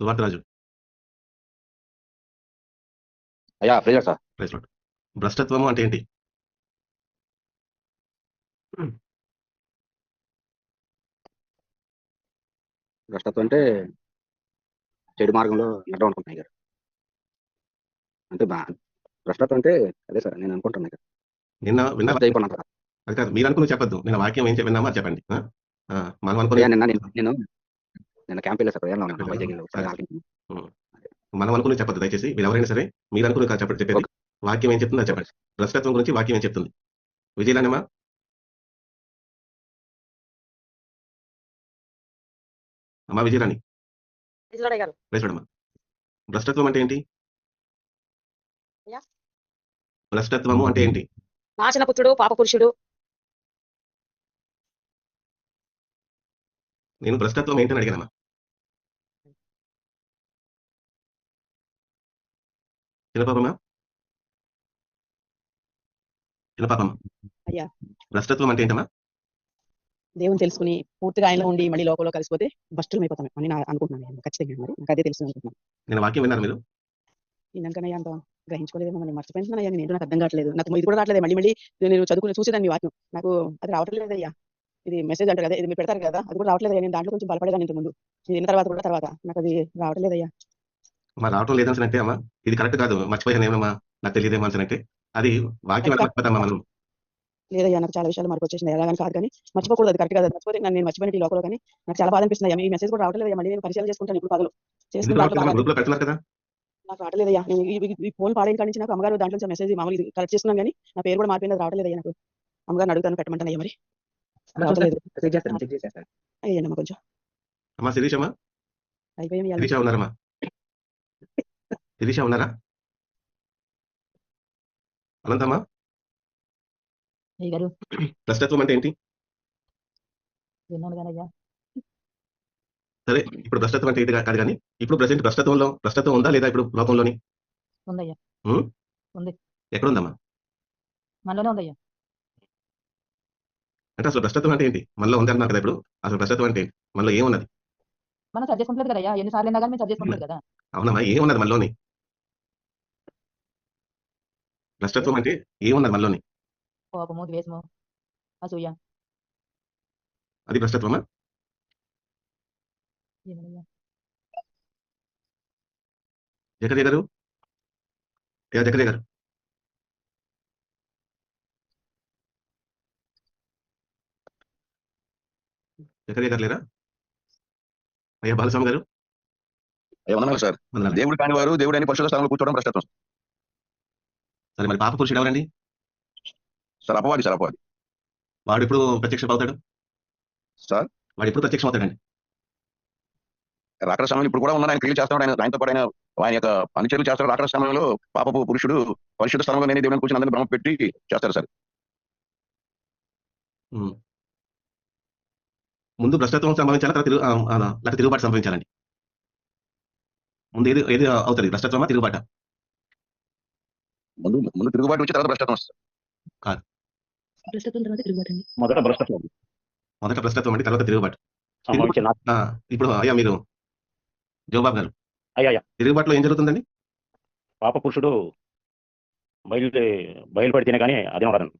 సువార్తరాజు అయ్యా ప్రేజర్ sir. Praise lord. భ్రష్టత్వము అంటే ఏంటి? భ్రష్టత్వం అంటే చెడు మార్గంలో నడవడం అనుకుంటున్నాయి గారు అంటే బా భ్రష్టత్వం అంటే అదే సార్ నేను అనుకుంటున్నాను కదా నిన్న విన్న అయిపోయినా కదా అది కాదు మీరు అనుకుని చెప్పొద్దు. నేను వాక్యం ఏం చెప్పినామో అది చెప్పండి. ఆ? మనం అనుకుని నిన్న నేను నేను నిన్న క్యాంప్ వెళ్ళా సార్ ప్రయాణంలో ఉన్నాను ఆలోచించాను. మనం అనుకుని చెప్పొద్దు. దయచేసి మీరు ఎవరైనా సరే మీరు అనుకుని కాదు చెప్పండి చెప్పేది. వాక్యం ఏం చెప్తుందో చెప్పండి. భ్రష్టత్వం గురించి వాక్యం ఏం చెప్తుంది? విజయలానమ్మా అమ్మా విజయరాణి. భ్రష్టత్వం అంటే ఏంటి? యా. భ్రష్టత్వము అంటే ఏంటి? నాశన పుత్రుడు పాప పురుషుడు. నేను భ్రష్టత్వం ఏంటని అడిగానమ్మా. చిన్నపాపమ్మా చిన్నపాపమ్మ అయ్యా. భ్రష్టత్వం అంటే ఏంటమ్మా దేవుని తెలుసుకుని పూర్తిగా ఆయనలో ఉండి మళ్ళీ లోకంలో కలిసిపోతే భ్రష్టులం అయిపోతాం అని నా అనుకుంటున్నాను నేను. ఖచ్చితంగా మరి. నాకు అదే తెలుసు అనుకుంటున్నాను. నేను వాక్యం విన్నారు మీరు? ఇందాకనయ్యా అంత గ్రహించుకోలేదు మమ్మల్ని మర్చిపోయింటున్నాను నేను నాకు అర్థం కావట్లేదు. నాకు ఇది కూడా రావట్లేదు. మళ్ళీ మళ్ళీ నేను చదువుకుని చూసేదాన్ని మీ వాక్యం. నాకు అది రావట్లేదు అయ్యా ఇది మెసేజ్ అంటారు కదా ఇది మీరు పెడతారు కదా అది కూడా రావట్లేదు నేను దాంట్లో కొంచెం బలపడేదాన్ని ముందు ఇది విన్న తర్వాత కూడా తర్వాత. నాకు అది రావట్లేదు అయ్యా మా రావటం లేదని అంటే అమ్మా ఇది కరెక్ట్ కాదు మర్చిపోయాను ఏమమ్మా నాకు తెలియదేమో అని అంటే అది వాక్యం ఎలా మర్చిపోతామా మనం లేదయ్యా నాకు చాలా విషయాలు మార్పు వచ్చేసినాయి. ఎలాగని కాదు కానీ మర్చిపోకూడదు అది కరెక్ట్ కాదు మర్చిపోతే నేను మర్చిపోయిన ఈ లోకంలో కానీ నాకు చాలా బాధ అనిపిస్తుంది అయ్యా. ఈ మెసేజ్ కూడా రావట్లేదు అయ్యా. మళ్ళీ నేను పరిశీలన చేసుకుంటాను ఇప్పుడు పగలు. కదా. నాకు రావట్లేదయ్యా నేను ఈ- ఫోన్ పాడైన కాడి నుంచి నాకు అమ్మగారు దాంట్లో నుంచి మెసేజ్ మామూలు కలెక్ట్ చేస్తున్నాను కానీ నా పేరు కూడా మారిపోయింది అది రావట్లేదయ్యా నాకు. అమ్మగారిని అడుగుతాను పెట్టమంటాను అయ్యా మరి. రావట్లేదు. అమ్మ కొంచెం. అమ్మా శిరీష్ అమ్మా. అయిపోయాం శిరీష ఉన్నారమ్మా. శిరీష ఉన్నారా? అనంతమ్మా? భ్రష్టత్వం అంటే ఏంటి? సరే ఇప్పుడు భ్రష్టత్వం అంటే ఏంటి కాదు కానీ ఇప్పుడు ప్రజెంట్ భ్రష్టత్వంలో భ్రష్టత్వం ఉందా లేదా ఇప్పుడు లోకంలోని? ఎక్కడ ఉందమ్మా అంటే అసలు భ్రష్టత్వం అంటే ఏంటి? మనలో ఉంది అన్నారు కదా ఇప్పుడు. అసలు భ్రష్టత్వం అంటే ఏంటి? మనలో ఏమున్నది? మనం సరి చేసుకుంటలేదు కదయ్యా ఎన్నిసార్లు అయినా కానీ మేము సరి చేసుకుంటలేదు కదా. అవునమ్మా ఏమున్నది మనలోని? భ్రష్టత్వం అంటే ఏమున్నది మనలోని? కోపము ద్వేషము అసూయ. అది భ్రష్టత్వమా జకర్య గారు? యా జకర్య గారు. జకర్య గారు లేరా? అయ్యా బాలస్వామి గారు. సార్. దేవుడు కాని వారు దేవుడు అని పరిశుద్ధ స్థానంలో కూర్చోవడం భ్రష్టత్వం సరే మరి పాప పురుషుడు ఎవరండి? సార్ అపవాది సార్ అపవాది. వాడు ఎప్పుడు ప్రత్యక్షం అవుతాడు సార్? వాడు ఎప్పుడు ప్రత్యక్షం అవుతాడండి రాకడ సమయంలో ఇప్పుడు కూడా ఉన్నాడు ఆయన క్రియలు చేస్తాడు ఆయన ఆయనతో పాటు ఆయన ఆయన యొక్క అనుచరులు చేస్తారు రాకడ సమయంలో పాపపు పురుషుడు పరిశుద్ధ స్థలంలో నేను దేవుని కూర్చొని అందరిని భ్రమ పెట్టి చేస్తారు సార్. ముందు భ్రష్టత్వం సంభవించాలా తర్వాత తిరుగు లేకపోతే తిరుగుబాటు సంభవించాలండి? ముందు ఏది ఏది అవుతుంది భ్రష్టత్వమా తిరుగుబాట? ముందు ముందు తిరుగుబాటు వచ్చి తర్వాత భ్రష్టత్వం వస్తుంది. భ్రష్టత్వం తర్వాత తిరుగుబాటండి మొదట భ్రష్టత్వం. మొదట భ్రష్టత్వం అంటే తర్వాత తిరుగుబాటు. ఇప్పుడు అయ్యా మీరు జోబాబు గారు. అయ్యా అయ్యా. తిరుగుబాటులో ఏం జరుగుతుందండి? పాప పురుషుడు బయలు బయలుపడితేనే కానీ అదే ఉండదు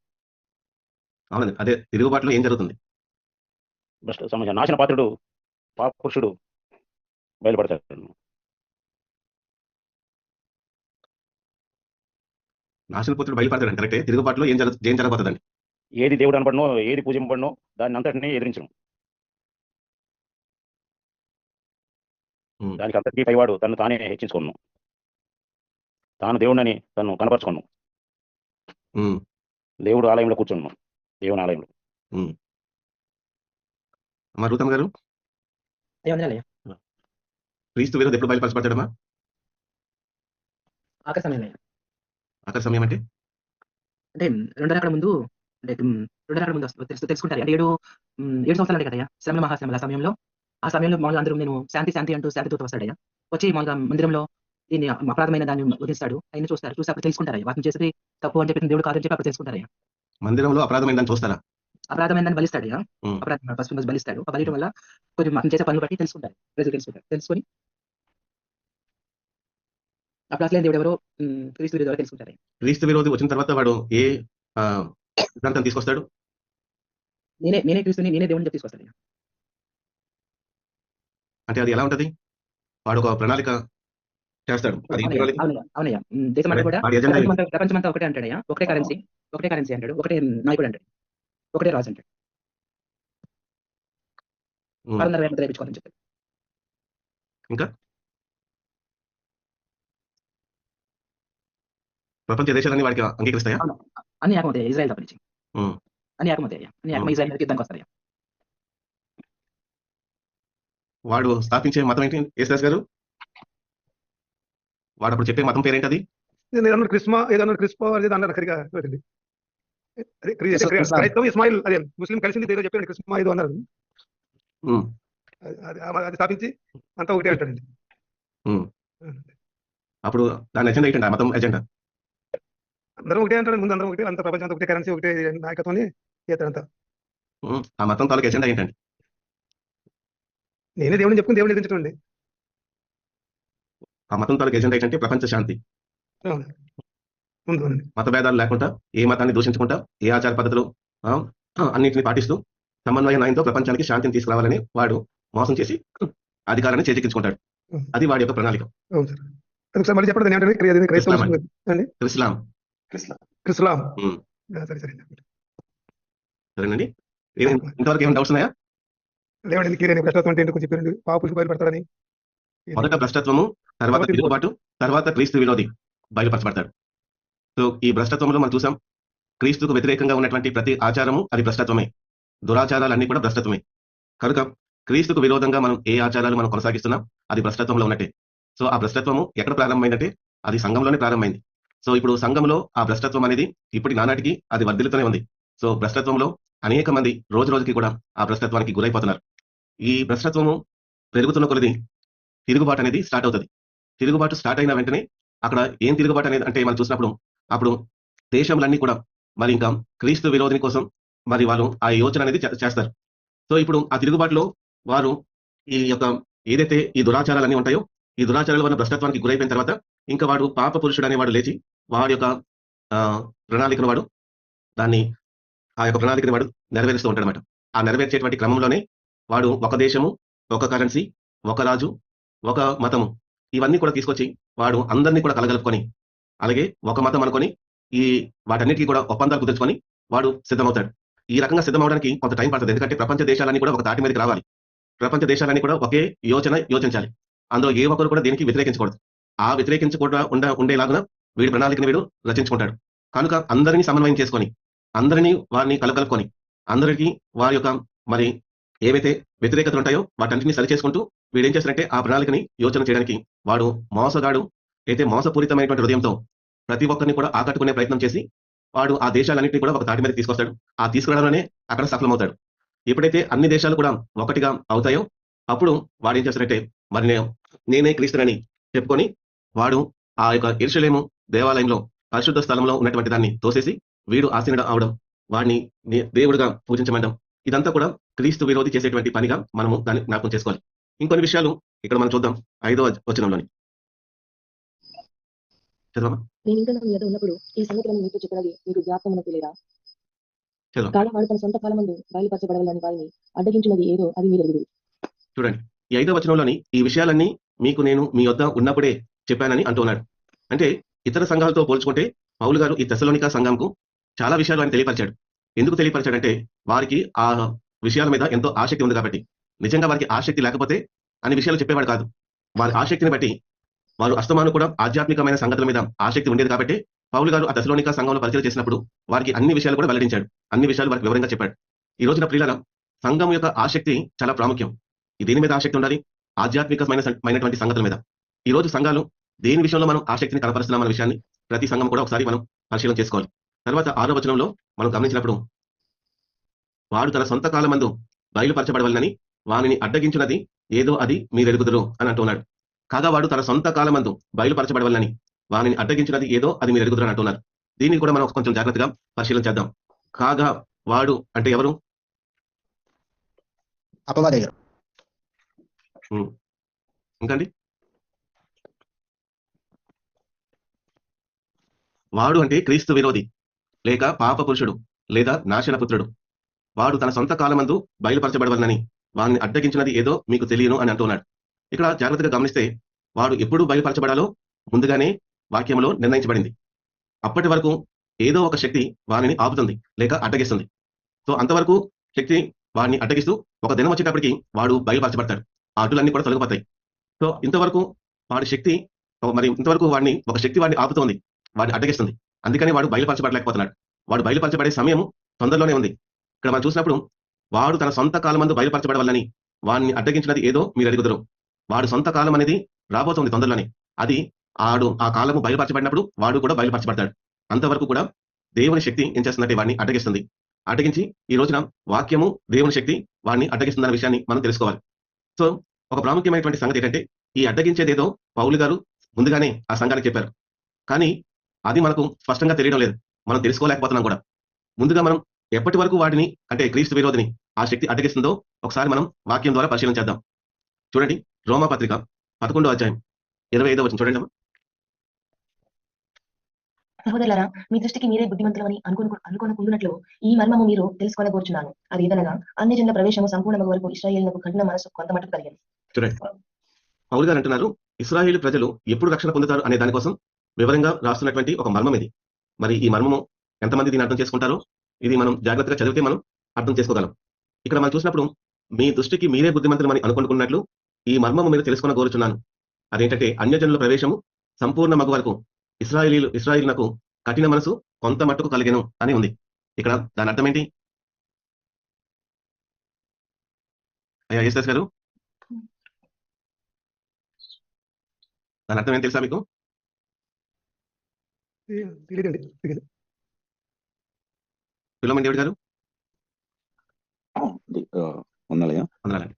అవునండి అదే తిరుగుబాటులో ఏం జరుగుతుంది? భ్రష్ట సంబంధించిన నాశన పాత్రుడు పాప పురుషుడు బయలుపడతాడు. నాశనపుత్రుడు బయలుపడతాడండి కరెక్టే? తిరుగుబాటులో ఏం జరుగు ఏం జరగబోతుందండి? ఏది దేవుడు అనబడినో ఏది పూజింపబడినో దాన్ని అంతటిని ఎదిరించడం. దానికి అంతటికీ పైవాడు తను తానే హెచ్చించుకున్నాను తాను దేవుడని తను కనపరుచుకున్నాను దేవుడు ఆలయంలో కూర్చున్నాను దేవుని ఆలయంలో. అమ్మా రూతమ్మ గారు? క్రీస్తు విరోధి ఎప్పుడు బయలుపరచబడతాడమ్మా? ఆఖరి అక్కడ సమయం అంటే? అంటే రెండు రకాల ముందు అంటే రెండు రకాల ముందు తెలుసు తెలుసుకుంటారు. అంటే ఏడు ఏడు సంవత్సరాలు కదయ్యా? శ్రమల మహాశ్రమల సమయంలో. ఆ సమయంలో మామూలుగా అందరూ నేను శాంతి శాంతి అంటూ శాంతి దూత వస్తాడయ్యా. వచ్చి మామూలుగా మందిరంలో దీన్ని అపరాధమైన దాన్ని వదిలిస్తాడు ఆయన చూస్తారు. చూసి అప్పుడు తెలుసుకుంటారు వాటిని చేసేది తప్పు అని చెప్పి దేవుడు కాదని చెప్పి అప్పుడు తెలుసుకుంటారయ్యా. మందిరంలో అపరాధమైన దాన్ని చూస్తారా? అపరాధమైన దాన్ని బలిస్తాడయ్యా. ఉమ్. అపరాధం పసుపు బలిస్తాడు. ఆ బలియడం వల్ల కొంచెం మనం చేసే పనులు బట్టి తెలుసుకుంటారు. ప్రజలు తెలుసుకుంటారు. తెలుసుకొని అప్పుడు అసలే దేవుడు ఎవరో క్రీస్తు విరోధి తెలుసుకుంటారు. క్రీస్తు విరోధి వచ్చిన తర్వాత వాడు ఏ సిద్ధాంతం తీసుకొస్తాడు? నేనే నేనే క్రీస్తుని నేనే దేవుని చెప్పి తీసుకొస్తాడు అయ్యా. అంటే అది ఎలా ఉంటది? వాడు ఒక ప్రణాళిక చేస్తాడు. అవునయ్యా దేశం కూడా? ప్రపంచమంతా ఒకటే అంటాడయ్యా. ఒకటే కరెన్సీ ఒకటే కరెన్సీ అంటాడు. ఒకటే నాయకుడు అంటాడు. ఒకటే రాజు అంటాడు. ఉమ్. ప్రపంచ దేశాలన్నీ వాడికి అంగీకరిస్తాయా అన్ని ఏకమవుతాయి ఇజ్రాయల్ తప్ప నుంచి. అన్ని ఏకమవుతాయి అయ్యా. అన్ని ఏకమ. ఇజ్రాయల్ యుద్ధానికి వస్తాయి వాడు స్థాపించే మతం ఏంటి యేసుదాస్ గారు వాడు అప్పుడు చెప్పే మతం పేరేంటది నేను ఏదన్నా క్రిస్మా ఏదన్నా క్రిస్పో అనేది అన్నారు. అదే క్రిస్మా. క్రైస్తవం ఇస్మాయిల్ అదే ముస్లిం కలిసింది ఏదో చెప్పాడు క్రిస్మా ఏదో అన్నారు. అది- అది అది స్థాపించి అంతా ఒకటే అంటాడండి. అప్పుడు దాని ఎజెండా ఏంటంటే ఆ మతం ఎజెండా అందరం ఒకటే అంటాడు ముందు అందరం ఒకటే అంత ప్రపంచం అంతా ఒకటే కరెన్సీ ఒకటే నాయకత్వం చేస్తాడంతా ఉమ్. ఆ మతం తాలూకు ఎజెండా ఏంటండి? నేనే దేవుడిని చెప్పుకుని దేవుడిని ఎదిరించడండి ఆ మతం తాలూకు ఎజెండా ఏంటంటే ప్రపంచ శాంతి. మత భేదాలు లేకుండా ఏ మతాన్ని దూషించకుండా ఏ ఆచార పద్ధతులు అన్నింటిని పాటిస్తూ సమన్వయ న్యాయంతో ప్రపంచానికి శాంతిని తీసుకురావాలని వాడు మోసం చేసి అధికారాన్ని చేజిక్కించుకుంటాడు. అది వాడి యొక్క ప్రణాళిక. చెప్పండి క్రిస్లాం సరే సరే. సరేనండి. ఇంతవరకు ఏమైనా డౌట్స్ ఉన్నాయా? లేవండి ఎందుకు నేను అంటే చెప్పారండి మొదట భ్రష్టత్వము తర్వాత తర్వాత తిరుగుబాటు. తర్వాత క్రీస్తు విరోధి బయలుపరచబడతాడు. సో ఈ భ్రష్టత్వంలో మనం చూసాం క్రీస్తుకు వ్యతిరేకంగా ఉన్నటువంటి ప్రతి ఆచారము అది భ్రష్టత్వమే. దురాచారాలన్నీ కూడా భ్రష్టత్వమే. కనుక క్రీస్తుకు విరోధంగా మనం ఏ ఆచారాలు మనం కొనసాగిస్తున్నాం అది భ్రష్టత్వంలో ఉన్నట్టే. సో ఆ భ్రష్టత్వము ఎక్కడ ప్రారంభమైందంటే అది సంఘంలోనే ప్రారంభమైంది. సో ఇప్పుడు సంఘంలో ఆ భ్రష్టత్వం అనేది ఇప్పటి నానాటికి అది వర్ధిల్లుతూనే ఉంది. సో భ్రష్టత్వంలో అనేక మంది రోజు రోజుకి కూడా ఆ భ్రష్టత్వానికి గురైపోతున్నారు. ఈ భ్రష్టత్వము పెరుగుతున్న కొలది తిరుగుబాటు అనేది స్టార్ట్ అవుతుంది. తిరుగుబాటు స్టార్ట్ అయిన వెంటనే అక్కడ ఏం తిరుగుబాటు అనేది అంటే మనం చూసినప్పుడు అప్పుడు దేశంలన్నీ కూడా మరి ఇంకా క్రీస్తు విరోధిని కోసం మరి వాళ్ళు ఆ యోచన అనేది చేస్తారు. సో ఇప్పుడు ఆ తిరుగుబాటులో వారు ఈ యొక్క ఏదైతే ఈ దురాచారాలన్నీ ఉంటాయో ఈ దురాచారాల వల్ల భ్రష్టత్వానికి గురైపోయిన తర్వాత ఇంకా వాడు పాప పురుషుడు అనేవాడు లేచి వాడి యొక్క ఆ, ప్రణాళికను వాడు దాన్ని ఆ యొక్క ప్రణాళికని వాడు నెరవేరుస్తూ ఉంటాడు అనమాట ఆ నెరవేర్చేటువంటి క్రమంలోనే వాడు ఒక దేశము ఒక కరెన్సీ ఒక రాజు ఒక మతము ఇవన్నీ కూడా తీసుకొచ్చి వాడు అందరినీ కూడా కలగలుపుకొని అలాగే ఒక మతం అనుకొని ఈ వాటన్నిటికీ కూడా ఒప్పందాలు కుదుర్చుకొని వాడు సిద్ధమవుతాడు. ఈ రకంగా సిద్ధమవడానికి కొంత టైం పడుతుంది. ఎందుకంటే ప్రపంచ దేశాలన్నీ కూడా ఒక తాటి మీదకి రావాలి. ప్రపంచ దేశాలన్నీ కూడా ఒకే యోచన యోచించాలి. అందులో ఏ ఒక్కరు కూడా దీనికి వ్యతిరేకించకూడదు. ఆ వ్యతిరేకించకుండా ఉండ ఉండేలాగా వీడి ప్రణాళికను వీడు రచించుకుంటాడు. కనుక అందరినీ సమన్వయం చేసుకొని అందరినీ వారిని కలకలుకొని అందరికీ వారి యొక్క మరి ఏవైతే వ్యతిరేకతలు ఉంటాయో వాటన్నింటినీ సరి చేసుకుంటూ వీడు ఏం చేస్తారంటే ఆ ప్రణాళికని యోచన చేయడానికి వాడు మోసగాడు అయితే మోసపూరితమైనటువంటి హృదయంతో ప్రతి ఒక్కరిని కూడా ఆకట్టుకునే ప్రయత్నం చేసి వాడు ఆ దేశాలన్నింటినీ కూడా ఒక తాటి మీద తీసుకొస్తాడు. ఆ తీసుకురావడంలోనే అక్కడ సఫలమవుతాడు. ఎప్పుడైతే అన్ని దేశాలు కూడా ఒకటిగా అవుతాయో అప్పుడు వాడు ఏం చేస్తారంటే మరి నేనే క్రీస్తునని చెప్పుకొని వాడు ఆ యొక్క ఎరుషలేము దేవాలయంలో పరిశుద్ధ స్థలంలో ఉన్నటువంటి దాన్ని తోసేసి వీడు ఆసీనుడు అవడం వాడిని దేవుడిగా పూజించమండం ఇదంతా కూడా క్రీస్తు విరోధి చేసేటువంటి పనిగా మనము దాన్ని జ్ఞాపకం చేసుకోవాలి. ఇంకొన్ని విషయాలు ఇక్కడ మనం చూద్దాం ఐదో వచనంలోని. చదవమా? నేను ఇంకా నా మీద ఉన్నప్పుడు ఈ సంగతులను మీతో చెప్పినది మీకు జ్ఞాపకమునకు లేదా? చదవం. కాలం వాడు తన సొంత కాలమందు బయలుపరచబడవాలని వారిని అడ్డగించినది ఏదో అది మీరు చూడండి ఈ ఐదో వచనంలోని ఈ విషయాలన్నీ మీకు నేను మీ వద్ద ఉన్నప్పుడే చెప్పానని అంటున్నాడు. అంటే ఇతర సంఘాలతో పోల్చుకుంటే పౌలు గారు ఈ దశలోనిక సంఘంకు చాలా విషయాలు ఆయన తెలియపరిచాడు. ఎందుకు తెలియపరిచాడంటే వారికి ఆ విషయాల మీద ఎంతో ఆసక్తి ఉంది కాబట్టి. నిజంగా వారికి ఆసక్తి లేకపోతే అన్ని విషయాలు చెప్పేవాడు కాదు. వారి ఆసక్తిని బట్టి వారు అస్తమాను కూడా ఆధ్యాత్మికమైన సంగతుల మీద ఆసక్తి ఉండేది కాబట్టి పౌలు గారు ఆ దశలోనిక సంఘంలో పరిచయం చేసినప్పుడు వారికి అన్ని విషయాలు కూడా వెల్లడించాడు. అన్ని విషయాలు వారికి వివరంగా చెప్పాడు. ఈ రోజున ప్రియుల సంఘం యొక్క ఆసక్తి చాలా ప్రాముఖ్యం. దీని దేని మీద ఆసక్తి ఉండాలి. ఆధ్యాత్మికమైన మైనటువంటి సంగతుల మీద. ఈ రోజు సంఘాలు దేని విషయంలో మనం ఆసక్తిని కనపరుస్తున్నాం అనే విషయాన్ని ప్రతి సంఘం కూడా ఒకసారి మనం పరిశీలన చేసుకోవాలి. తర్వాత ఆరో వచనంలో మనం గమనించినప్పుడు వాడు తన సొంత కాలమందు బయలుపరచబడవలనని వానిని అడ్డగించినది ఏదో అది మీరెరుగుదురు అని అంటున్నాడు. కాగా వాడు తన సొంత కాలమందు బయలుపరచబడవలనని వానిని అడ్డగించినది ఏదో అది మీరు ఎరుగుదురు అని అంటున్నారు. దీన్ని కూడా మనం కొంచెం జాగ్రత్తగా పరిశీలన చేద్దాం. కాగా వాడు అంటే ఎవరు? అపవాది గారు ఇంకండి. వాడు అంటే క్రీస్తు విరోధి లేక పాప పురుషుడు లేదా నాశన పుత్రుడు. వాడు తన సొంత కాలమందు బయలుపరచబడవలనని వాడిని అడ్డగించినది ఏదో మీకు తెలియను అని అంటున్నాడు. ఇక్కడ జాగ్రత్తగా గమనిస్తే వాడు ఎప్పుడు బయలుపరచబడాలో ముందుగానే వాక్యంలో నిర్ణయించబడింది. అప్పటి వరకు ఏదో ఒక శక్తి వారిని ఆపుతుంది లేక అడ్డగిస్తుంది. సో అంతవరకు శక్తి వాడిని అడ్డగిస్తూ ఒక దినం వచ్చేటప్పటికి వాడు బయలుపరచబడతాడు. ఆ అడ్డులన్నీ కూడా తొలగిపోతాయి. సో ఇంతవరకు వాడి శక్తి మరి ఇంతవరకు వాడిని ఒక శక్తి వాడిని ఆపుతోంది. వాడిని అడ్డగిస్తుంది. అందుకని వాడు బయలుపరచబడలేకపోతున్నాడు. వాడు బయలుపరచబడే సమయం తొందరలోనే ఉంది. ఇక్కడ మనం చూసినప్పుడు వాడు తన సొంత కాలమందు బయలుపరచబడవల్లని వాడిని అడ్డగించినది ఏదో మీరు అడుగుదరు. వాడు సొంత కాలం అనేది రాబోతోంది తొందరలోనే. అది ఆడు ఆ కాలము బయలుపరచబడినప్పుడు వాడు కూడా బయలుపరచబడతాడు. అంతవరకు కూడా దేవుని శక్తి ఏం చేస్తుందంటే వాడిని అడ్డగిస్తుంది. అడ్డగించి ఈ రోజున వాక్యము దేవుని శక్తి వాడిని అడ్డగిస్తుందన్న విషయాన్ని మనం తెలుసుకోవాలి. సో ఒక ప్రాముఖ్యమైనటువంటి సంగతి ఏంటంటే ఈ అడ్డగించేదేదో పౌలు గారు ముందుగానే ఆ సంఘానికి చెప్పారు. కానీ అది మనకు స్పష్టంగా తెలియడం లేదు. మనం తెలుసుకోలేకపోతున్నాం కూడా. ముందుగా మనం ఎప్పటి వరకు వాటిని అంటే క్రీస్తు విరోధిని ఆ శక్తి అడ్డగిస్తుందో ఒకసారి మనం వాక్యం ద్వారా పరిశీలన చేద్దాం. చూడండి రోమా పత్రిక పదకొండో అధ్యాయం ఇరవై ఐదో వచ్చిన చూడండి. సహోదరులారా మీ దృష్టికి మీరే బుద్ధిమంతులమని అనుకుని అనుకోనుకుంటున్నట్లు ఈ మర్మము మీరు తెలుసుకోనకూర్చున్నాను అది ఏదనగా అన్ని జనుల ప్రవేశము సంపూర్ణ వరకు ఇస్రాయేళ్ళకు కఠిన మనసు కొంత మటుకు కలిగింది. చూడండి పౌలు గారు అంటున్నారు ఇస్రాయేల్ ప్రజలు ఎప్పుడు రక్షణ పొందుతారు అనే దానికోసం వివరంగా రాస్తున్నటువంటి ఒక మర్మం ఇది. మరి ఈ మర్మము ఎంతమంది దీన్ని అర్థం చేసుకుంటారో? ఇది మనం జాగ్రత్తగా చదివితే మనం అర్థం చేసుకోగలం. ఇక్కడ మనం చూసినప్పుడు మీ దృష్టికి మీరే బుద్ధిమంతులమని అనుకుంటున్నట్లు ఈ మర్మము మీరు తెలుసుకున్న కోరుచున్నాను. అదేంటంటే అన్యజనుల ప్రవేశము సంపూర్ణ మగు వరకు ఇస్రాయేలీలు ఇస్రాయిల్నకు కఠిన మనసు కొంత మట్టుకు కలిగెను అని ఉంది. ఇక్కడ దాని అర్థం ఏంటి? అయ్యా ఎస్ఎస్ గారు? దాని అర్థం ఏం తెలుసా మీకు? తెలియదండి గారు? వందనాలండి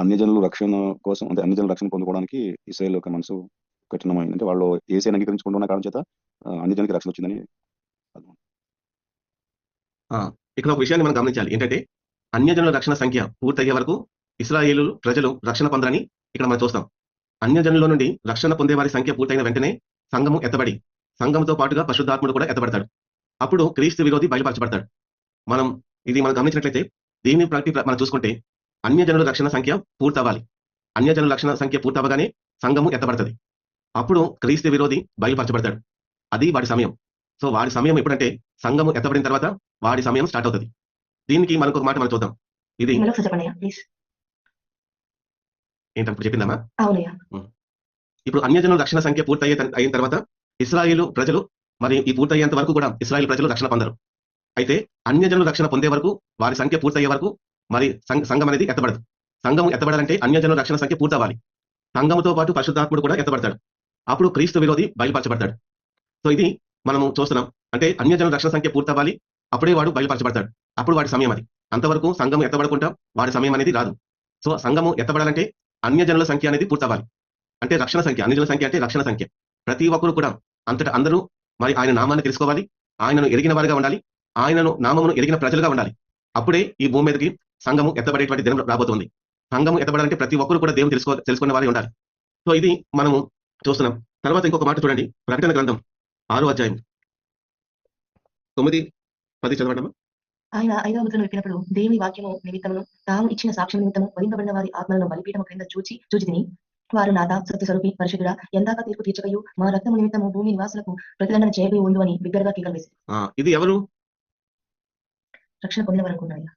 అన్ని జనులు రక్షణ కోసం అంటే అన్ని జనులు రక్షణ పొందుకోవడానికి ఇస్రాయేల్ యొక్క మనసు కఠినమైంది. అంటే వాళ్ళు ఏసైని అంగీకరించుకుంటున్న కారణం చేత అన్ని జనులకి రక్షణ వచ్చిందని. ఇక్కడ ఒక విషయాన్ని మనం గమనించాలి. ఏంటంటే అన్యజనుల రక్షణ సంఖ్య పూర్తయ్యే వరకు ఇస్రాయేలు ప్రజలు రక్షణ పొందరని ఇక్కడ మనం చూస్తాం. అన్యజనుల నుండి రక్షణ పొందే వారి సంఖ్య పూర్తయిన వెంటనే సంఘము ఎత్తబడి సంఘంతో పాటుగా పరిశుద్ధాత్ముడు కూడా ఎత్తబడతాడు. అప్పుడు క్రీస్తు విరోధి బయలుపరచబడతాడు. మనం ఇది మనం గమనించినట్లయితే దీన్ని ప్రతి మనం చూసుకుంటే అన్యజనుల రక్షణ సంఖ్య పూర్తవ్వాలి. అన్యజనుల రక్షణ సంఖ్య పూర్తవగానే సంఘము ఎత్తబడుతుంది. అప్పుడు క్రీస్తు విరోధి బయలుపరచబడతాడు. అది వాడి సమయం. సో వాడి సమయం ఎప్పుడంటే సంఘము ఎత్తబడిన తర్వాత వాడి సమయం స్టార్ట్ అవుతుంది. దీనికి మనకు ఒక మాట మనం చూద్దాం. ఇది ఏంటంటే చెప్పిందమ్మా? ఇప్పుడు అన్యజనుల రక్షణ సంఖ్య పూర్తయ్యే తన్- అయిన తర్వాత ఇస్రాయేలు ప్రజలు మరి ఈ పూర్తయ్యేంత వరకు కూడా ఇస్రాయేల్ ప్రజలు రక్షణ పొందరు. అయితే అన్యజనులు రక్షణ పొందే వరకు వారి సంఖ్య పూర్తయ్యే వరకు మరి సంఘం అనేది ఎత్తబడదు. సంఘం ఎత్తబడాలంటే అన్యజనుల రక్షణ సంఖ్య పూర్తవ్వాలి. సంఘముతో పాటు పరిశుద్ధాత్ముడు కూడా ఎత్తబడతాడు. అప్పుడు క్రీస్తు విరోధి బయలుపరచబడతాడు. సో ఇది మనము చూస్తున్నాం. అంటే అన్యజనుల రక్షణ సంఖ్య పూర్తవ్వాలి అప్పుడే వాడు బయలుపరచబడతాడు. అప్పుడు వాడి సమయం అది. అంతవరకు సంఘం ఎత్తబడకుండా వాడి సమయం అనేది రాదు. సో సంఘము ఎత్తబడాలంటే అన్యజనుల సంఖ్య అనేది పూర్తవ్వాలి. అంటే రక్షణ సంఖ్య అన్యజనుల సంఖ్య అంటే రక్షణ సంఖ్య. ప్రతి ఒక్కరు కూడా అంతటా అందరూ మరి ఆయన నామాన్ని తెలుసుకోవాలి ఆయనను ఎరిగిన వారిగా ఉండాలి ఆయనను నామమును ఎరిగిన ప్రజలుగా ఉండాలి. అప్పుడే ఈ భూమి మీదకి సంఘము ఎత్తబడేటువంటి దినం రాబోతుంది. సంఘము ఎత్తబడాలంటే ప్రతి ఒక్కరు కూడా దేవుని తెలుసుకో తెలుసుకునే వారి ఉండాలి. సో ఇది మనము చూస్తున్నాం. తర్వాత ఇంకొక మాట చూడండి. ప్రకటన గ్రంథం ఆరో అధ్యాయం. తొమ్మిది పది చదవడమా ఆయన ఐదవ ముద్రను ఎక్కినప్పుడు దేవుని వాక్యము నిమిత్తమును తాము ఇచ్చిన సాక్ష్యం నిమిత్తము వరింపబడిన వారి ఆత్మలను బలిపీఠము క్రింద చూచి చూచితిని. వారు నాట సత్య స్వరూపి పరిశుద్ధుడా ఎందాక తీర్పు తీర్చకయు మా రక్తము నిమిత్తము భూమి నివాసులకు ప్రతిదండన చేయబోయి ఉండు అని బిగ్గరగా కేకలు వేసి. ఇది ఎవరు? రక్షణ పొందిన వరకు ఉన్నాయా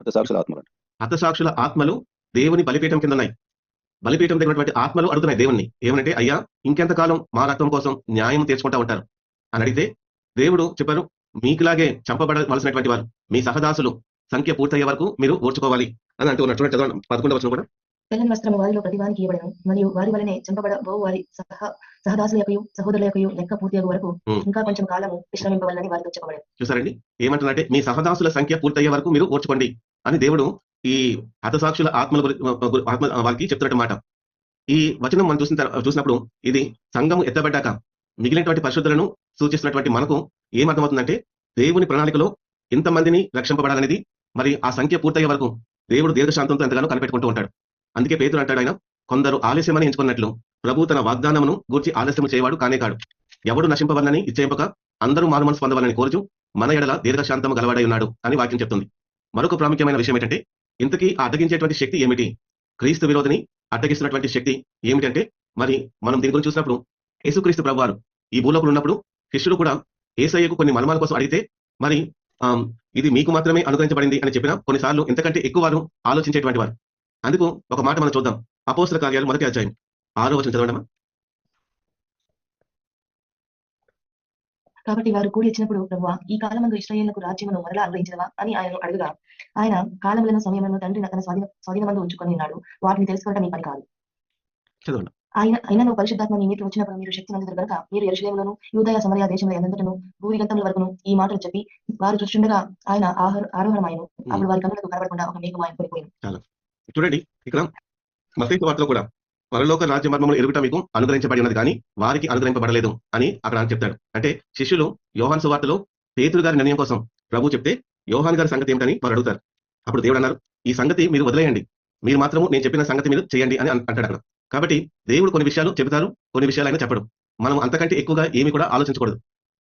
అంటే సాక్షుల ఆత్మలు. హతసాక్షుల ఆత్మలు దేవుని బలిపీఠం కింద ఉన్నాయి బలిపీఠం దగ్గరటువంటి ఆత్మలు అడుగుతున్నాయి దేవుణ్ణి. ఏమనంటే అయ్యా ఇంకెంతకాలం మా రక్తం కోసం న్యాయం తీర్చుకుంటా ఉంటారు? అని అడిగితే దేవుడు చెప్పారు మీకులాగే చంపబడవలసినటువంటి వారు మీ సహదాసులు సంఖ్య పూర్తయ్యే వరకు మీరు ఓర్చుకోవాలి. అని అంటూ చూడండి చదవండి పదకొండవ కూడా. తెల్లని వస్త్రము వారిలో ప్రతివానికి ఇవ్వడను మరియు వారి వలనే చంపబడబో వారి సహ సహదాసుల యొక్కయు సహోదరుల యొక్కయు లెక్క పూర్తి అయ్యే వరకు. ఇంకా కొంచెం కాలము విశ్రమింపవాలని వారితో చెప్పబడదు చూసారండి? ఏమంటున్నారంటే మీ సహదాసుల సంఖ్య పూర్తయ్యే వరకు మీరు ఓర్చుకోండి అని దేవుడు ఈ హతసాక్షుల ఆత్మల ఆత్మ వారికి చెప్తున్నట్టు మాట ఈ వచనం మనం చూసిన చూసినప్పుడు ఇది సంఘము ఎత్తబడ్డాక మిగిలినటువంటి పరిశుద్ధులను సూచిస్తున్నటువంటి మనకు ఏమర్థమవుతుందంటే దేవుని ప్రణాళికలో ఇంతమందిని రక్షింపబడాలనేది మరి ఆ సంఖ్య పూర్తయ్యే వరకు దేవుడు దీర్ఘశాంతంతో ఎంతగానో కనిపెట్టుకుంటూ ఉంటాడు. అందుకే పేతులు అంటాడు ఆయన కొందరు ఆలస్యమని ఎంచుకున్నట్లు ప్రభు తన వాగ్దానమును గూర్చి ఆలస్యము చేయవాడు కానే కాడు. ఎవడు నశింపవలనని ఇచ్చేయపక అందరూ మారు పొందవాలని కోరుచు మన ఎడల దీర్ఘశాంతము గలవాడై ఉన్నాడు అని వాక్యం చెప్తుంది. మరొక ప్రాముఖ్యమైన విషయం ఏంటంటే ఇంతకీ ఆ అడ్డగించేటువంటి శక్తి ఏమిటి? క్రీస్తు విరోధిని అడ్డగిస్తున్నటువంటి శక్తి ఏమిటంటే మరి మనం దీని గురించి చూసినప్పుడు యేసుక్రీస్తు ప్రభువారు ఈ భూలోకులు ఉన్నప్పుడు శిష్యుడు కూడా ఏసయ్యకు కొన్ని మర్మాల కోసం అడిగితే మరి ఇది మీకు మాత్రమే అనుగ్రహించబడింది అని చెప్పిన కొన్నిసార్లు ఎంతకంటే ఎక్కువ వారు ఆలోచించేటువంటి వారు. అందుకు ఒక మాట మనం చూద్దాం. అపోస్తల కార్యాలు మొదటి అధ్యాయం. ఆరో వచనం చదవడమా కాబట్టి వారు కూడి వచ్చినప్పుడు ప్రభువా ఈ కాలమందు ఇస్రాయేళ్ళకు రాజ్యమును మరలా అనుగ్రహించదవా అని ఆయన అడుగుగా ఆయన కాలములను సమయములను తండ్రి తన స్వాధీన స్వాధీనమందు ఉంచుకొని ఉన్నాడు. వాటిని తెలుసుకోవడం మీ పని కాదు. చదవండి. ఆయన అయినను పరిశుద్ధాత్మ మీ మీదకి వచ్చినప్పుడు మీరు శక్తి నందుతారు కనుక మీరు ఎరుషలేములను యూదయ సమరయ దేశంలో ఎంతటను భూరిగంతముల వరకును ఈ మాటలు చెప్పి వారు చూస్తుండగా ఆయన ఆహార ఆరోహణమాయను. అప్పుడు వారి కన్నులకు కనబడకుండా ఒక మేఘం ఆయన పడిపోయింది. చూడండి ఇక్కడ మతైసు వార్తలో కూడా పరలోక రాజ్య మర్మములు ఎరుగుట మీకు అనుగ్రహించబడి ఉన్నది కానీ వారికి అనుగ్రహింపబడలేదు అని అక్కడ ఆయన చెప్తాడు. అంటే శిష్యులు యోహాన్ సువార్తలో పేతులు గారి నిర్ణయం కోసం ప్రభు చెప్తే యోహాన్ గారి సంగతి ఏమిటని వారు అడుగుతారు. అప్పుడు దేవుడు అన్నారు ఈ సంగతి మీరు వదిలేయండి. మీరు మాత్రము నేను చెప్పిన సంగతి మీరు చేయండి అని అంటాడు అక్కడ. కాబట్టి దేవుడు కొన్ని విషయాలు చెబుతారు కొన్ని విషయాలు ఆయన చెప్పడు. మనం అంతకంటే ఎక్కువగా ఏమి కూడా ఆలోచించకూడదు.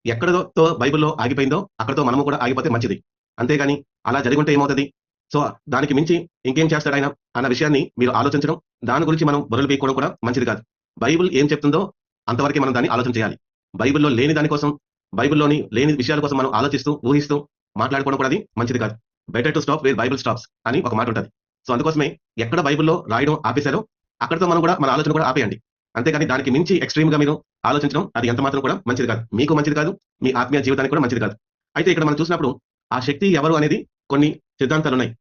ఎక్కడతో బైబిల్లో ఆగిపోయిందో అక్కడతో మనము కూడా ఆగిపోతే మంచిది. అంతేగాని అలా జరిగి ఉంటే ఏమవుతుంది? సో దానికి మించి ఇంకేం చేస్తాడు ఆయన అన్న విషయాన్ని మీరు ఆలోచించడం దాని గురించి మనం బరులు పీకోవడం కూడా మంచిది కాదు. బైబిల్ ఏం చెప్తుందో అంతవరకే మనం దాన్ని ఆలోచన చేయాలి. బైబిల్లో లేని దానికోసం బైబిల్లోని లేని విషయాల కోసం మనం ఆలోచిస్తూ ఊహిస్తూ మాట్లాడుకోవడం కూడా అది మంచిది కాదు. Better to stop where Bible stops అని ఒక మాట ఉంటుంది. సో అందుకోసమే ఎక్కడ బైబిల్లో రాయడం ఆపేశారో అక్కడతో మనం కూడా మన ఆలోచన కూడా ఆపేయండి. అంతేకాని దానికి మించి ఎక్స్ట్రీమ్గా మీరు ఆలోచించడం అది ఎంత మాత్రం కూడా మంచిది కాదు. మీకు మంచిది కాదు మీ ఆత్మీయ జీవితానికి కూడా మంచిది కాదు. అయితే ఇక్కడ మనం చూసినప్పుడు ఆ శక్తి ఎవరు అనేది కొన్ని సిద్ధాంతాలు ఉన్నాయి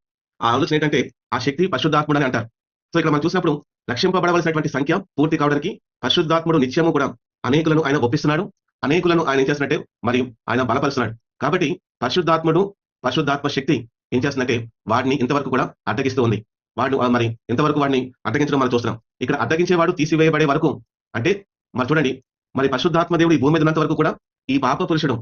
ఆ ఆలోచన ఏంటంటే ఆ శక్తి పరిశుద్ధాత్ముడు అని అంటారు. సో ఇక్కడ మనం చూసినప్పుడు లక్షింపబడవలసినటువంటి సంఖ్య పూర్తి కావడానికి పరిశుద్ధాత్ముడు నిత్యము కూడా అనేకులను ఆయన ఒప్పిస్తున్నాడు. అనేకులను ఆయన ఏం చేస్తున్నట్టే మరియు ఆయన బలపరుస్తున్నాడు. కాబట్టి పరిశుద్ధాత్ముడు పరిశుద్ధాత్మ శక్తి ఏం చేస్తున్నట్టే వాడిని ఇంతవరకు కూడా అడ్డగిస్తూ ఉంది. వాడు మరి ఇంతవరకు వాడిని అడ్డగించడం మనం చూస్తున్నాం. ఇక్కడ అడ్డగించేవాడు తీసివేయబడే వరకు అంటే మరి చూడండి మరి పరిశుద్ధాత్మ దేవుడు ఈ భూమి మీద ఉన్నంత వరకు కూడా ఈ పాప పురుషుడు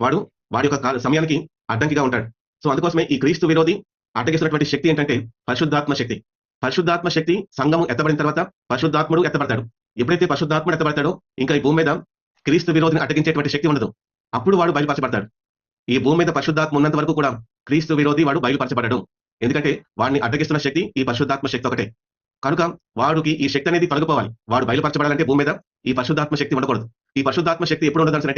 వాడు వాడి యొక్క సమయానికి అడ్డంకిగా ఉంటాడు. సో అందుకోసమే ఈ క్రీస్తు విరోధి అడ్డగిస్తున్నటువంటి శక్తి ఏంటంటే పరిశుద్ధాత్మ శక్తి. పరిశుద్ధాత్మ శక్తి సంఘము ఎత్తబడిన తర్వాత పరిశుద్ధాత్ముడు ఎత్తబడతాడు. ఎప్పుడైతే పరిశుద్ధాత్ముడు ఎత్తబడతాడో ఇంకా ఈ భూమి మీద క్రీస్తు విరోధిని అడ్డగించేటువంటి శక్తి ఉండదు. అప్పుడు వాడు బయలుపరచబడతాడు. ఈ భూమి మీద పరిశుద్ధాత్మ ఉన్నంత వరకు కూడా క్రీస్తు విరోధి వాడు బయలుపరచబడడు. ఎందుకంటే వాడిని అడ్డగిస్తున్న శక్తి ఈ పరిశుద్ధాత్మ శక్తి ఒకటే. కనుక వాడికి ఈ శక్తి అనేది తొలగిపోవాలి. వాడు బయలుపరచబడాలంటే భూమి మీద ఈ పరిశుద్ధాత్మ శక్తి ఉండకూడదు. ఈ పరిశుద్ధాత్మ శక్తి ఎప్పుడు ఉండాల్సిన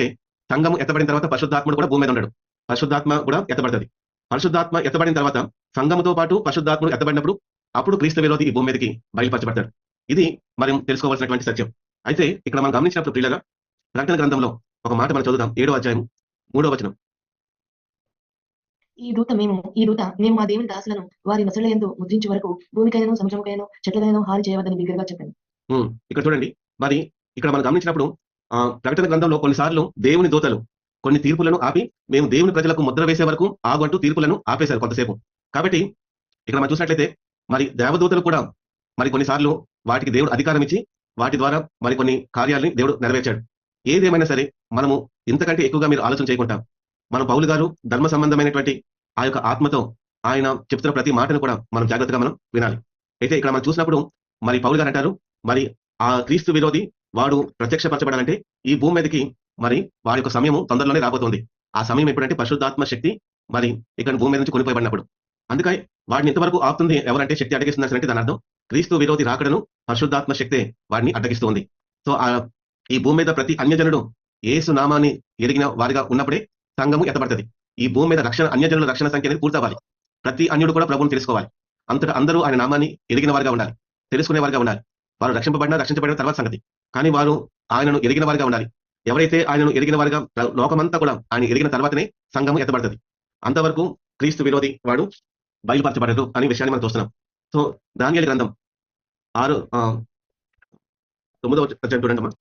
సంఘం ఎత్తబడిన తర్వాత పరిశుద్ధాత్ముడు కూడా భూమి మీద ఉండడు. పరిశుద్ధాత్మ కూడా ఎత్తబడుతుంది. పరిశుద్ధాత్మ ఎత్తబడిన తర్వాత సంఘముతో పాటు పరిశుద్ధాత్ముడు ఎత్తబడినప్పుడు అప్పుడు క్రీస్తు విరోధి ఈ భూమి మీదకి బయలుపరచబడతాడు. ఇది మనం తెలుసుకోవాల్సినటువంటి సత్యం. అయితే ఇక్కడ మనం గమనించినప్పుడు పిల్లల ప్రకటన గ్రంథంలో ఒక మాట మనం చదువుదాం. ఏడో అధ్యాయం మూడో వచనం. ఈ దూత మేము ఈ దూత మేము మా దేవుని దాసులను వారి నసుల ఎందు ముద్రించే వరకు భూమికైనను సముద్రముకైనను చెట్లకైనను హాని చేయవద్దని బిగ్గరగా చెప్పాను. ఇక్కడ చూడండి. మరి ఇక్కడ మనం గమనించినప్పుడు ప్రకటన గ్రంథంలో కొన్నిసార్లు దేవుని దూతలు కొన్ని తీర్పులను ఆపి మేము దేవుని ప్రజలకు ముద్ర వేసే వరకు ఆగంటూ తీర్పులను ఆపేశారు కొంతసేపు. కాబట్టి ఇక్కడ మనం చూసినట్లయితే మరి దేవదూతలు కూడా మరి కొన్నిసార్లు వాటికి దేవుడు అధికారం ఇచ్చి వాటి ద్వారా మరి కొన్ని కార్యాలని దేవుడు నెరవేర్చాడు. ఏదేమైనా సరే మనము ఇంతకంటే ఎక్కువగా మీరు ఆలోచన చేయకుండా మన పౌలు గారు ధర్మ సంబంధమైనటువంటి ఆ యొక్క ఆత్మతో ఆయన చెప్తున్న ప్రతి మాటను కూడా మనం జాగ్రత్తగా మనం వినాలి. అయితే ఇక్కడ మనం చూసినప్పుడు మరి పౌలు గారు అంటారు మరి ఆ క్రీస్తు విరోధి వాడు ప్రత్యక్షపరచబడాలంటే ఈ భూమి మీదకి మరి వాడి యొక్క సమయము తొందరలోనే రాబోతోంది. ఆ సమయం ఎప్పుడంటే పరిశుద్ధాత్మ శక్తి మరి ఇక్కడ భూమి మీద నుంచి కొనిపోయబడినప్పుడు. అందుకని వాడిని ఇంతవరకు ఆపుతుంది ఎవరంటే శక్తి అడ్డగిస్తుంది దాని అర్థం. క్రీస్తు విరోధి రాకడను పరిశుద్ధాత్మ శక్తే వాడిని అడ్డగిస్తుంది. సో ఆ ఈ భూమి మీద ప్రతి అన్యజనుడు ఏసు నామాన్ని ఎరిగిన వారిగా ఉన్నప్పుడే సంఘము ఎత్తబడుతుంది. ఈ భూమి మీద రక్షణ అన్యజనుల రక్షణ సంఖ్య అనేది పూర్తవ్వాలి. ప్రతి అన్యుడు కూడా ప్రభువుని తెలుసుకోవాలి. అంతటా అందరూ ఆయన నామాన్ని ఎరిగిన వారిగా ఉండాలి. తెలుసుకునే వారిగా ఉండాలి. వారు రక్షింపబడినా రక్షించబడిన తర్వాత సంగతి. కానీ వారు ఆయనను ఎరిగిన వారిగా ఉండాలి. ఎవరైతే ఆయనను ఎరిగిన వారిగా లోకమంతా కూడా ఆయన ఎరిగిన తర్వాతనే సంఘము ఎత్తబడుతుంది. అంతవరకు క్రీస్తు విరోధి వాడు బయలుపరచబడదు అనే విషయాన్ని మనం చూస్తున్నాం. సో దానియలు గ్రంథం ఆరు తొమ్మిదవ చూడండి అమ్మా.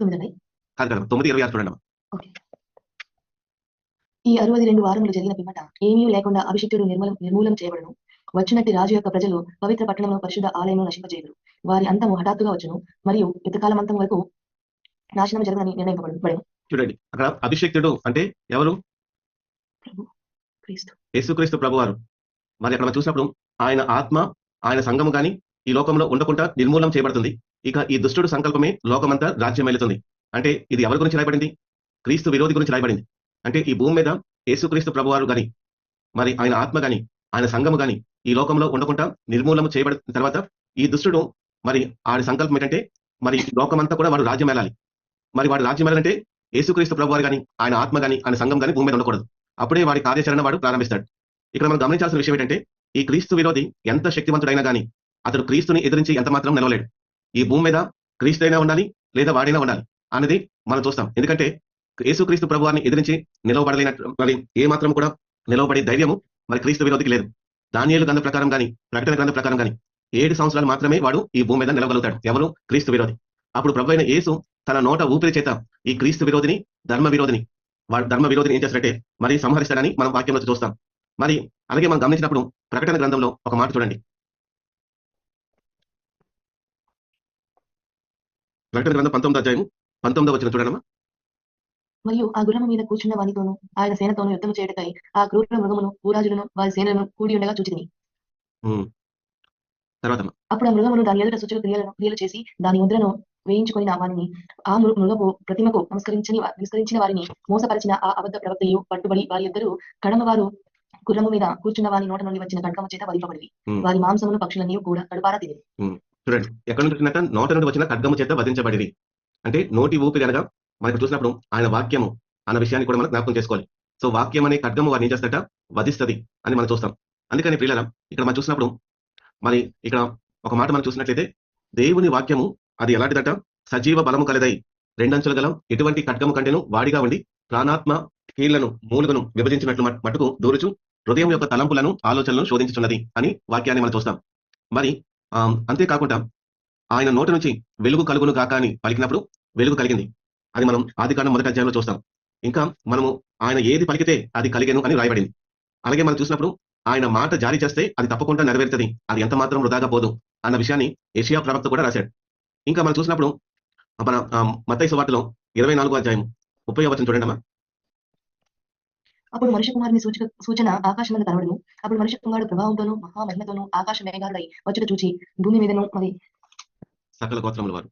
తొమ్మిది ఉన్నాయి. కాదు కదా తొమ్మిది ఇరవై ఆరు చూడండి అమ్మా ఈ అరవది రెండు వారములు జరిగిన పిమ్మట ఏమీ లేకుండా అభిషిక్తుడు నిర్మూలం నిర్మూలం చేయబడను. వచ్చినట్టు రాజు యొక్క ప్రజలు పవిత్ర పట్టణంలో పరిశుద్ధ ఆలయంలో నశింపజేయరు వారి అంతము హఠాత్తుగా వచ్చును మరియు యుద్ధకాలం అంతం వరకు నాశనం జరగదని నిర్ణయింపబడను. చూడండి అక్కడ అభిషేక్తుడు అంటే ఎవరు? ప్రభు క్రీస్తు. యేసుక్రీస్తు ప్రభువారు. మరి అక్కడ చూసినప్పుడు ఆయన ఆత్మ ఆయన సంఘము గాని ఈ లోకంలో ఉండకుండా నిర్మూలన చేయబడుతుంది. ఇక ఈ దుష్టుడు సంకల్పమే లోకమంతా రాజ్యం వెళుతుంది అంటే ఇది ఎవరి గురించి రాయబడింది? క్రీస్తు విరోధి గురించి రాయబడింది. అంటే ఈ భూమి మీద యేసుక్రీస్తు ప్రభువారు గాని మరి ఆయన ఆత్మ గాని ఆయన సంఘము గాని ఈ లోకంలో ఉండకుండా నిర్మూలన చేయబడిన తర్వాత ఈ దుష్టుడు మరి ఆడి సంకల్పం ఏంటంటే మరి ఈ లోకమంతా కూడా వాడు రాజ్యం వెళ్ళాలి మరి వాడు రాజ్యం వెళ్ళాలంటే యేసుక్రీస్తు ప్రభువారు గాని ఆయన ఆత్మ కానీ ఆయన సంఘం కానీ భూమి మీద ఉండకూడదు. అప్పుడే వాడి కార్యాచరణ వాడు ప్రారంభిస్తాడు. ఇక్కడ మనం గమనించాల్సిన విషయం ఏంటంటే ఈ క్రీస్తు విరోధి ఎంత శక్తివంతుడైనా గాని అతడు క్రీస్తుని ఎదిరించి ఎంత మాత్రం నిలవలేడు. ఈ భూమి మీద క్రీస్తు అయినా ఉండాలి లేదా వాడైనా ఉండాలి అనేది మనం చూస్తాం. ఎందుకంటే యేసుక్రీస్తు ప్రభువారిని ఎదిరించి నిలవబడలేనట్టు మరి ఏ మాత్రం కూడా నిలవబడే ధైర్యము మరి క్రీస్తు విరోధికి లేదు. దానియేలు గ్రంథ ప్రకారం కానీ ప్రకటన గ్రంథ ప్రకారం కానీ ఏడు సంవత్సరాలు మాత్రమే వాడు ఈ భూమి మీద నిలవగలుగుతాడు. ఎవరు? క్రీస్తు విరోధి. అప్పుడు ప్రభు అయిన యేసు తన నోట ఊపిరి చేత ఈ క్రీస్తు విరోధిని ధర్మ విరోధిని వాడు ధర్మ విరోధిని ఏం చేస్తారంటే మరి సంహరిస్తాడని మనం వాక్యంలో చూస్తాం. మరి అలాగే మనం గమనించినప్పుడు ప్రకటన గ్రంథంలో ఒక మాట చూడండి. ప్రకటన గ్రంథం పంతొమ్మిది అధ్యాయం పంతొమ్మిదో వచ్చిన చూడమ్మా మరియు ఆ గుర్రము మీద కూర్చున్న వానితోను ఆయన సేనతోను యుద్ధము చేయటకై ఆ క్రూర మృగమును భూరాజులను వారి సేనలను కూడి ఉండగా చూచితిని ఉమ్. తర్వాత అమ్మా. అప్పుడు ఆ మృగమును దాని ఎదుట సూచక క్రియలను క్రియలు చేసి దాని ముద్రను వేయించుకొని వారిని ఆ మృగపు ప్రతిమకు నమస్కరించని నమస్కరించిన వారిని మోసపరిచిన ఆ అబద్ధ ప్రవక్తయు పట్టుబడి వారి ఇద్దరు కడమ వారు గుర్రము మీద కూర్చున్న వారి నోట నుండి వచ్చిన ఖడ్గము చేత వధింపబడి. వారి మాంసమును పక్షులన్నీ కూడా కడుపారా తిని చూడండి ఎక్కడ నోట నుండి వచ్చిన ఖడ్గము చేత వధించబడిరి అంటే నోటి ఊపిరి అనగా మనకు చూసినప్పుడు ఆయన వాక్యము అన్న విషయాన్ని కూడా మనం జ్ఞాపకం చేసుకోవాలి. సో వాక్యం అనే ఖడ్గము వారిని ఏం చేస్తట వధిస్తుంది అని మనం చూస్తాం. అందుకని ప్రియుల ఇక్కడ మనం చూసినప్పుడు మరి ఇక్కడ ఒక మాట మనం చూసినట్లయితే దేవుని వాక్యము అది ఎలాంటిదట? సజీవ బలము కలదై రెండంచుల గల ఎటువంటి ఖడ్గము కంటేను వాడిగా ఉండి ప్రాణాత్మ కీళ్ళను మూలుగను విభజించినట్లు మటుకు మట్టుకు దూరుచు హృదయం యొక్క తలంపులను ఆలోచనలను శోధించుచున్నది అని వాక్యాన్ని మనం చూస్తాం. మరి అంతేకాకుండా ఆయన నోటి నుంచి వెలుగు కలుగును కాక అని పలికినప్పుడు వెలుగు కలిగింది. అది మనం ఆది కాండం మొదటి అధ్యాయంలో చూస్తాం. ఇంకా మనము ఆయన ఏది పలికితే అది కలిగెను అని రాయబడింది అలాగే మనం చూసినప్పుడు ఆయన మాట జారీ చేస్తే అది తప్పకుండా నెరవేరుతుంది. అది ఎంత మాత్రం వృధాగా పోదు అన్న విషయాన్ని ఏషియా ప్రవక్త కూడా రాశాడు. ఇంకా మనం చూసినప్పుడు మన మత్తయి సువార్తలో ఇరవై నాలుగో అధ్యాయం ముప్పై వచనం చూడండి అమ్మా. అప్పుడు మనుష్య కుమారుని సూచక సూచన ఆకాశమందు కనబడును. అప్పుడు మనుష్య కుమారుడు ప్రభావంతోను మహామహిమతోను ఆకాశ మేఘారుడై వచ్చుట చూచి భూమి మీదను మరి సకల గోత్రముల వారు.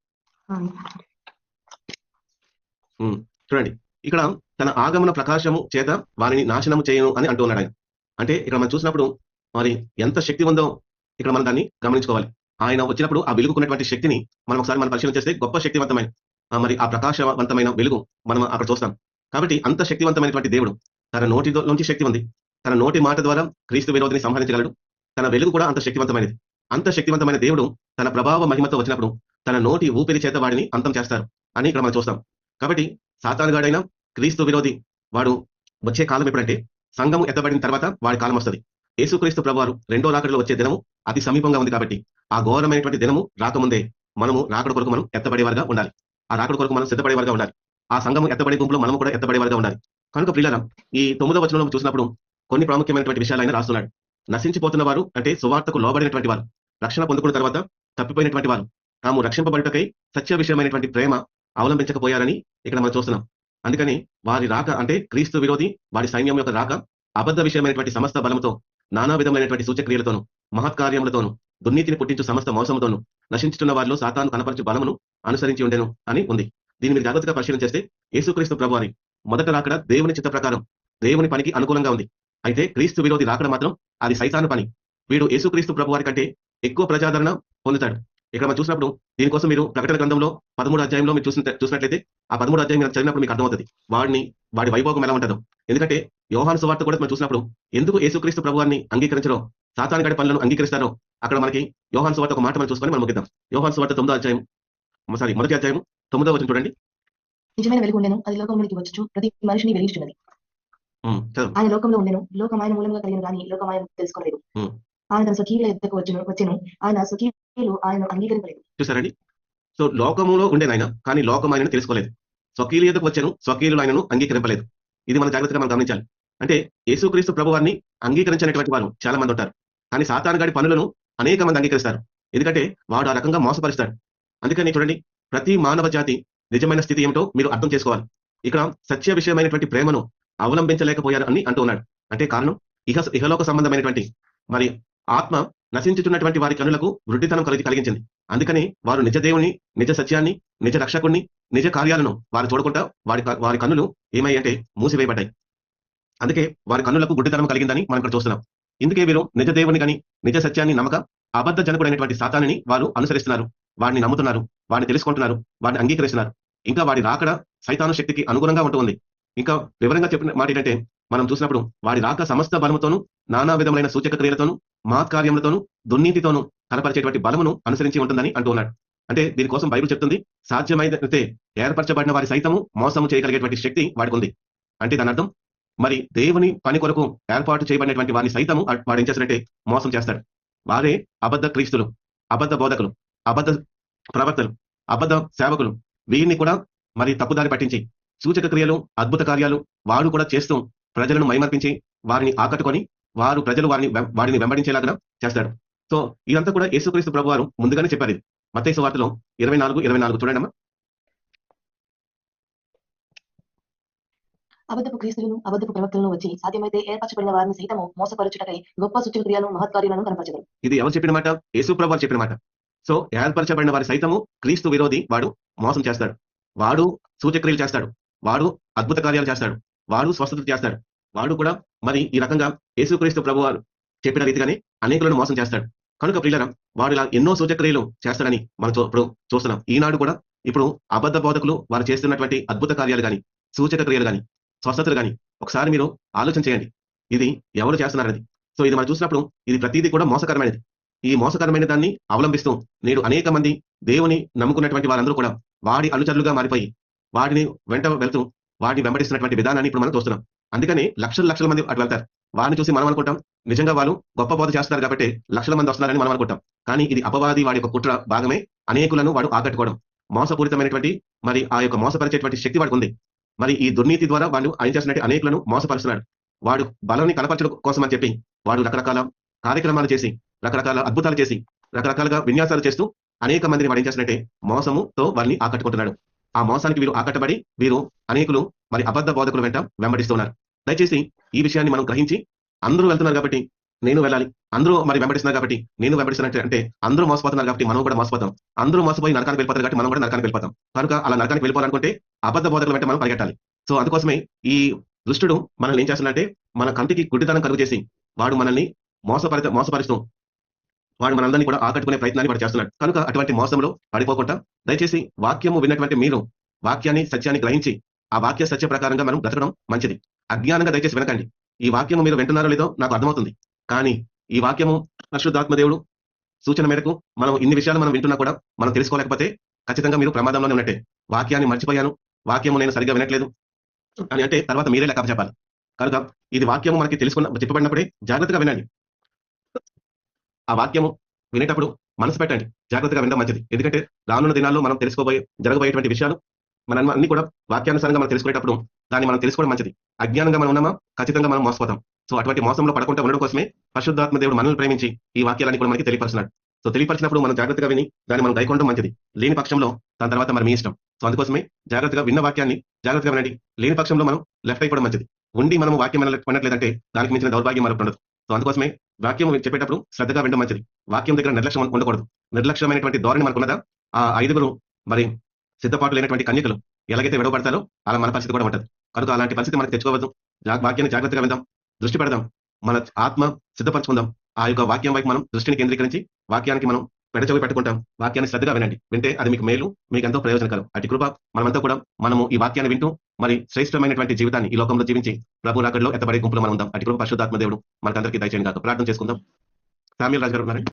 చూడండి. ఇక్కడ తన ఆగమన ప్రకాశము చేత వారిని నాశనము చేయను అని అంటూ ఉన్నాడు ఆయన. అంటే ఇక్కడ మనం చూసినప్పుడు మరి ఎంత శక్తి ఉందో ఇక్కడ మనం దాన్ని గమనించుకోవాలి. ఆయన వచ్చినప్పుడు ఆ వెలుగుకున్నటువంటి శక్తిని మనం ఒకసారి మనం పరిశీలన చేస్తే గొప్ప శక్తివంతమైన మరి ఆ ప్రకాశవంతమైన వెలుగు మనం అక్కడ చూస్తాం. కాబట్టి అంత శక్తివంతమైనటువంటి దేవుడు తన నోటి దో- నుంచి శక్తి ఉంది. తన నోటి మాట ద్వారా క్రీస్తు విరోధిని సంహరించగలడు. తన వెలుగు కూడా అంత శక్తివంతమైనది. అంత శక్తివంతమైన దేవుడు తన ప్రభావ మహిమతో వచ్చినప్పుడు తన నోటి ఊపిరి చేత వాడిని అంతం చేస్తారు అని ఇక్కడ మనం చూస్తాం. కాబట్టి సాతానుగాడైన క్రీస్తు విరోధి వాడు వచ్చే కాలం ఎప్పుడంటే సంఘము ఎత్తబడిన తర్వాత వాడి కాలం వస్తుంది. యేసుక్రీస్తు ప్రభువారు రెండో రాకడలో వచ్చే దినము అతి సమీపంగా ఉంది కాబట్టి ఆ ఘోరమైనటువంటి దినము రాకముందే మనము రాకడ కొరకు మనం ఎత్తబడేవారుగా ఉండాలి. ఆ రాకడ కొరకు మనం సిద్ధపడేవారుగా ఉండాలి. ఆ సంఘము ఎత్తబడే గుంపులో మనం కూడా ఎత్తబడేవారుగా ఉండాలి. కనుక ప్రియులరా ఈ తొమ్మిదో వచనంలో చూసినప్పుడు కొన్ని ప్రాముఖ్యమైనటువంటి విషయాలు ఆయన రాస్తున్నాడు. నశించిపోతున్న వారు అంటే సువార్తకు లోబడినటువంటి వారు రక్షణ పొందుకున్న తర్వాత తప్పిపోయినటువంటి వారు. తాము రక్షింపబడుటకై సత్య విషయమైనటువంటి ప్రేమ అవలంబించకపోయారని ఇక్కడ మనం చూస్తున్నాం. అందుకని వారి రాక అంటే క్రీస్తు విరోధి వారి సైన్యం యొక్క రాక అబద్ధ విషయమైనటువంటి సమస్త బలముతో నానా విధమైనటువంటి సూచక్రియలతోనూ మహత్కార్యములతోనూ దుర్నీతిని పుట్టించు సమస్త మోసముతోను నశించుతున్న వారిలో సాతాను కనపరచు బలమును అనుసరించి ఉండెను అని ఉంది. దీని మీరు జాగ్రత్తగా పరిశీలన చేస్తే యేసుక్రీస్తు ప్రభువారి మొదట రాకడ దేవుని చిత్త ప్రకారం దేవుని పనికి అనుకూలంగా ఉంది. అయితే క్రీస్తు విరోధి రాకడ మాత్రం అది సైతాను పని. వీడు యేసుక్రీస్తు ప్రభువారి కంటే ఎక్కువ ప్రజాదరణ పొందుతాడు. ఇక్కడ మనం చూసినప్పుడు దీనికోసం మీరు ప్రకటన గ్రంథంలో పదమూడు అధ్యాయంలో మీరు చూసిన చూసినట్లయితే ఆ పదమూడు అధ్యాయం మీరు చదివినప్పుడు మీకు అర్థమవుతుంది. వాడిని వాడి వైభోగం ఎలా ఉంటుందో. ఎందుకంటే యోహాను సువార్త కూడా మనం చూసినప్పుడు ఎందుకు యేసుక్రీస్తు ప్రభువాన్ని అంగీకరించరో సాతాను గడి పనులను అంగీకరిస్తారో అక్కడ మనకి యోహాను సువార్త ఒక మాట మనం చూసుకొని మనం ముగిద్దాం. యోహాను సువార్త తొమ్మిదో అధ్యాయం సారీ మొదటి అధ్యాయం తొమ్మిదో వచ్చిన చూడండి. నిజమైన వెలుగు ఉండెను అది లోకంలోనికి వచ్చు ప్రతి మనిషిని వెలిగించున్నది ఆయన లోకంలో ఉండెను లోకం ఆయన మూలంగా కలిగిన కానీ లోకం ఆయన తెలుసుకోలేదు. ఆయన తన స్వకీయుల ఎద్దకు వచ్చును వచ్చెను. ఆయన స్వకీయులు ఆయన అంగీకరించలేదు చూసారండి? సో లోకములో ఉండే నాయన కానీ లోకం ఆయనను తెలుసుకోలేదు. స్వకీయులకు వచ్చాను స్వకీయులు ఆయనను అంగీకరింపలేదు. ఇది మన జాగ్రత్తగా మనం గమనించాలి. అంటే యేసుక్రీస్తు ప్రభువాన్ని అంగీకరించినటువంటి వారు చాలా మంది ఉంటారు. కానీ సాతానుగాడి పనులను అనేక మంది అంగీకరిస్తారు. ఎందుకంటే వాడు ఆ రకంగా మోసపరుస్తాడు. అందుకని చూడండి ప్రతి మానవ జాతి నిజమైన స్థితి ఏమిటో మీరు అర్థం చేసుకోవాలి. ఇక్కడ సత్య విషయమైనటువంటి ప్రేమను అవలంబించలేకపోయారు అని అంటూ ఉన్నాడు. అంటే కారణం ఇహ ఇహలోక సంబంధమైనటువంటి మరి ఆత్మ నశించుతున్నటువంటి వారి కనులకు వృద్ధితనం కలిగి కలిగించింది అందుకని వారు నిజ దేవుని నిజ సత్యాన్ని నిజ రక్షకుణ్ణి నిజ కార్యాలను వారు చూడకుండా వారి వారి కన్నులు ఏమై అంటే మూసివేయబడ్డాయి. అందుకే వారి కన్నులకు గుడ్డితనం కలిగిందని మనం ఇక్కడ చూస్తున్నాం. ఇందుకే వీరు నిజ దేవుని కానీ నిజ సత్యాన్ని నమ్మక అబద్ధ జనకుడైనటువంటి సాతానిని వారు అనుసరిస్తున్నారు. వాడిని నమ్ముతున్నారు. వాడిని తెలుసుకుంటున్నారు. వాడిని అంగీకరిస్తున్నారు. ఇంకా వాడి రాకడ సైతాను శక్తికి అనుగుణంగా ఉంటుంది ఇంకా వివరంగా చెప్పిన మాట ఏంటంటే మనం చూసినప్పుడు వారి రాక సమస్త బలముతోను నానా విధములైన సూచక క్రియలతోను మహత్కార్యములతోను దుర్నీతితోను కనపరిచేటువంటి బలమును అనుసరించి ఉంటుందని అంటున్నాడు అంటే దీనికోసం బైబిల్ చెప్తుంది సాధ్యమైతే ఏర్పరచబడిన వారి సైతము మోసము చేయగలిగేటువంటి శక్తి వాడికి ఉంది అంటే దాని అర్థం మరి దేవుని పని కొరకు ఏర్పాటు చేయబడినటువంటి వారిని సైతము వాడు ఏం మోసం చేస్తాడు. వారే అబద్ధ క్రీస్తులు అబద్ధ బోధకులు అబద్ధ ప్రవర్తలు అబద్ధ సేవకులు. వీరిని కూడా మరి తప్పుదారి పట్టించి సూచక క్రియలు అద్భుత కార్యాలు వాడు కూడా చేస్తూ ప్రజలను మైమర్పించి వారిని ఆకట్టుకొని వారు ప్రజలు వారిని వెం- వాడిని వెంబడించేలాగా చేస్తాడు. సో ఇదంతా కూడా యేసుక్రీస్తు ప్రభు వారు ముందుగానే చెప్పారు ఇది. మత్తయి వార్తలో ఇరవై నాలుగు ఇరవై నాలుగు చూడండి అమ్మా అబద్ధపు క్రీస్తులను అబద్ధపు ప్రవక్తలను వచ్చి సాధ్యమైతే ఏర్పరచబడిన వారిని సైతము మోసపరచుటకై గొప్ప సూచన క్రియలు మహత్కార్యాలను కనపరచగలరు. ఇది ఎవరు చెప్పిన మాట? యేసు ప్రభు వారు చెప్పిన మాట. సో ఏర్పరచబడిన వారి సైతము క్రీస్తు విరోధి వాడు మోసం చేస్తాడు. వాడు సూచక్రియలు చేస్తాడు. వాడు అద్భుత కార్యాలు చేస్తాడు. వాడు స్వస్థత చేస్తాడు. వాడు కూడా మరి ఈ రకంగా యేసుక్రీస్తు ప్రభు వారు చెప్పిన రీతిగానే అనేకులను మోసం చేస్తాడు. కనుక ప్రియులరా వాడు ఇలా ఎన్నో సూచక్రియలు చేస్తాడని మనం చూ- ఇప్పుడు చూస్తున్నాం. ఈనాడు కూడా ఇప్పుడు అబద్ధ బోధకులు వారు చేస్తున్నటువంటి అద్భుత కార్యాలు కానీ సూచక క్రియలు కానీ స్వస్థతలు కానీ ఒకసారి మీరు ఆలోచన చేయండి. ఇది ఎవరు చేస్తున్నారనేది. సో ఇది మనం చూసినప్పుడు ఇది ప్రతిదీ కూడా మోసకరమైనది. ఈ మోసకరమైన దాన్ని అవలంబిస్తూ నేడు అనేక మంది దేవుని నమ్ముకున్నటువంటి వారందరూ కూడా వాడి అనుచరులుగా మారిపోయి వాడిని వెంట వెళ్తూ వాటిని వెంబడిస్తున్నటువంటి విధానాన్ని ఇప్పుడు మనం చూస్తున్నాం. అందుకని లక్షల లక్షల మంది అటు వెళ్తారు. వారిని చూసి మనం అనుకుంటాం నిజంగా వాళ్ళు గొప్ప బోధ చేస్తున్నారు కాబట్టి లక్షల మంది వస్తున్నారని మనం అనుకుంటాం. కానీ ఇది అపవాది వాడి యొక్క కుట్ర భాగమే అనేకులను వాడు ఆకట్టుకోవడం. మోసపూరితమైనటువంటి మరి ఆ యొక్క మోసపరిచేటువంటి శక్తి వాడికి ఉంది. మరి ఈ దుర్నీతి ద్వారా వాళ్ళు ఆయన చేసినట్టు అనేకులను మోసపరుస్తున్నాడు. వాడు బలాన్ని కనపరచడం కోసం అని చెప్పి వాడు రకరకాల కార్యక్రమాలు చేసి రకరకాల అద్భుతాలు చేసి రకరకాలుగా విన్యాసాలు చేస్తూ అనేక మందిని వాడు ఏం చేసినట్టే మోసముతో వారిని ఆకట్టుకుంటున్నాడు. ఆ మోసానికి వీరు ఆకట్టబడి వీరు అనేకులు మరి అబద్ధ బోధకులు వెంట వెంబడిస్తున్నారు. దయచేసి ఈ విషయాన్ని మనం గ్రహించి అందరూ వెళ్తున్నారు కాబట్టి నేను వెళ్ళాలి. అందరూ మరి వెంబడిస్తున్నారు కాబట్టి నేను వెంబడిస్తున్నట్టు అంటే అందరూ మోసపోతున్నారు కాబట్టి మనం కూడా మోసపోతాం. అందరూ మోసపోయి నరకానికి వెళ్ళిపోతారు కాబట్టి మనం కూడా నరకానికి వెళ్ళిపోతాం. కనుక అలా నరకానికి వెళ్ళిపోవాలనుకుంటే అబద్ధ బోధకుల వెంట మనం పరిగెట్టాలి. సో అందుకోసమే ఈ దుష్టుడు మనల్ని ఏం చేస్తున్నాడంటే మన కంటికి గుడ్డితనం కలుగు చేసి వాడు మనల్ని మోసపరి మోసపరుస్తూ వాడు మనందరినీ కూడా ఆకట్టుకునే ప్రయత్నాన్ని వాడు చేస్తున్నాడు. కనుక అటువంటి మోసంలో పడిపోకుండా దయచేసి వాక్యము విన్నటువంటి మీరు వాక్యాన్ని సత్యాన్ని గ్రహించి ఆ వాక్య సత్య ప్రకారంగా మనం బ్రతకడం మంచిది. అజ్ఞానంగా దయచేసి వినకండి. ఈ వాక్యము మీరు వింటున్నారో లేదో నాకు అర్థమవుతుంది. కానీ ఈ వాక్యము పరిశుద్ధాత్మ దేవుడు సూచన మేరకు మనం ఇన్ని విషయాలు మనం వింటున్నా కూడా మనం తెలుసుకోలేకపోతే ఖచ్చితంగా మీరు ప్రమాదంలోనే ఉన్నట్టే. వాక్యాన్ని మర్చిపోయాను. వాక్యము నేను సరిగ్గా వినట్లేదు అని అంటే తర్వాత మీరే లెక్క చెప్పాలి. కనుక ఇది వాక్యము మనకి తెలుసుకున్న చెప్పబడినప్పుడే జాగ్రత్తగా వినండి. ఆ వాక్యము వినేటప్పుడు మనసు పెట్టండి. జాగ్రత్తగా వినడం మంచిది. ఎందుకంటే రానున్న దినాల్లో మనం తెలుసుకోబోయే జరగబోయేటువంటి విషయాలు మనం అన్ని కూడా వాక్యానుసారంగా మనం తెలుసుకునేటప్పుడు దాన్ని మనం తెలుసుకోవడం మంచిది. అజ్ఞానంగా మనం ఉన్నామా? ఖచ్చితంగా మనం మోసపోతాం. సో అటువంటి మోసంలో పడకుండా ఉండడం కోసమే పరిశుద్ధాత్మ దేవుడు మనల్ని ప్రేమించి ఈ వాక్యాలని కూడా మనకి తెలియపరుస్తున్నాడు. సో తెలియపరిచినప్పుడు మనం జాగ్రత్తగా విని దాన్ని మనం గైకొనడం మంచిది. లేని పక్షంలో దాని తర్వాత మరి మీ ఇష్టం. సో అందుకోసమే జాగ్రత్తగా విన్న వాక్యాన్ని జాగ్రత్తగా వినండి. లేని పక్షంలో మనం లెఫ్ట్ అయిపోవడం మంచిది. ఉండి మనం వాక్యం వినట్లేదంటే దానికి మించిన దౌర్భాగ్యం మనకు ఉండదు. సో అందుకోసమే వాక్యం చెప్పేటప్పుడు శ్రద్ధగా వినడం మంచిది. వాక్యం దగ్గర నిర్లక్ష్యం ఉండకూడదు. నిర్లక్ష్యమైనటువంటి ధోరణి మనకున్నదా? ఆ ఐదుగురు మరి సిద్ధపాటు లేనటువంటి కన్యకలు ఎలాగైతే విడవబడతారో అలా మన పరిస్థితి కూడా ఉంటుంది. కనుక అలాంటి పరిస్థితి మనకు తెచ్చుకోవద్దు. వాక్యాన్ని జాగ్రత్తగా విందాం. దృష్టి పెడదాం. మన ఆత్మ సిద్ధపరచుకుందాం. ఆ యొక్క వాక్యం వైపు మనం దృష్టిని కేంద్రీకరించి వాక్యానికి మనం పెడచవి పెట్టుకుంటాం. వాక్యాన్ని శ్రద్ధగా వినండి. వింటే అది మీకు మేలు మీకు ఎంతో ప్రయోజనకరం. అటు కృప మనమంతా కూడా మనము ఈ వాక్యాన్ని వింటూ మరి శ్రేష్టమైనటువంటి జీవితాన్ని ఈ లోకంలో జీవించి ప్రభు రాకడలో ఎత్తబడే గుంపులో మనం ఉందాం. అటు కృప పరిశుద్ధాత్మ దేవుడు మనకందరికీ దయచేయండి కాక ప్రార్థన చేసుకుందాం. సామ్యుల్ రాజు గారు ఉన్నారండి.